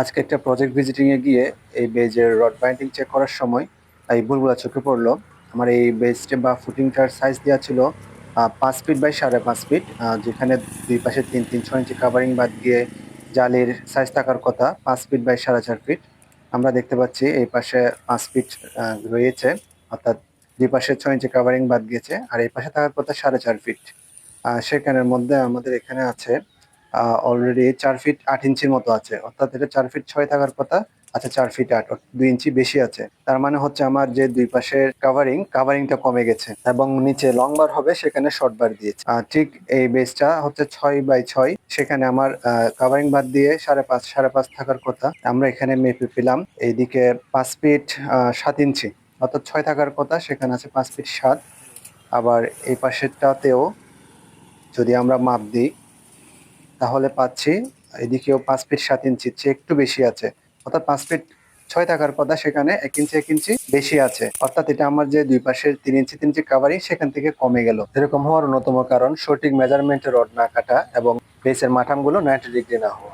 আজকে একটা project visiting এ গিয়ে এই বেজের রড বাইন্ডিং চেক করার সময় এই ভুলগুলা চোখে পড়ল। আমার এই বেজটা বা ফুটিংটার সাইজ দেওয়া ছিল পাঁচ ফিট বাই সাড়ে পাঁচ ফিট যেখানে দুই পাশে তিন তিন, ছয় ইঞ্চি কাভারিং বাদ দিয়ে জালির সাইজ থাকার কথা পাঁচ ফিট বাই সাড়ে চার ফিট আমরা দেখতে পাচ্ছি এই পাশে পাঁচ ফিট রয়েছে, অর্থাৎ দুই পাশে ছয় ইঞ্চি কাভারিং বাদ গিয়েছে, আর এই পাশে থাকার কথা সাড়ে চার ফিট সেখানের মধ্যে আমাদের এখানে আছে অলরেডি চার ফিট আট ইঞ্চির মতো আছে। অর্থাৎ এটা চার ফিট ছয় থাকার কথা আচ্ছা চার ফিট আট দুই ইঞ্চি বেশি আছে। তার মানে হচ্ছে আমার যে দুই পাশের কাভারিং কাভারিংটা কমে গেছে এবং নিচে লং বার হবে সেখানে শর্ট বার দিয়েছে। আহ, ঠিক এই বেসটা হচ্ছে ছয় বাই ছয় সেখানে আমার কাভারিং বাদ দিয়ে সাড়ে পাঁচ সাড়ে পাঁচ থাকার কথা। আমরা এখানে মেপে পেলাম এইদিকে পাঁচ ফিট সাত ইঞ্চি অর্থাৎ ছয় থাকার কথা সেখানে আছে পাঁচ ফিট সাত। আবার এই পাশেরটাতেও যদি আমরা মাপ দিই তাহলে পাচ্ছি, এদিকেও পাঁচ ফিট সাত ইঞ্চি চেয়ে একটু বেশি আছে। অর্থাৎ পাঁচ ফিট ছয় থাকার কথা সেখানে এক ইঞ্চি এক ইঞ্চি বেশি আছে। অর্থাৎ এটা আমার যে দুই পাশের তিন ইঞ্চি তিন ইঞ্চি কাভারিং সেখান থেকে কমে গেল। এরকম হওয়ার অন্যতম কারণ সঠিক মেজারমেন্টের রড না কাটা এবং বেসের মাঠামগুলো নাইনটি ডিগ্রি না হওয়া।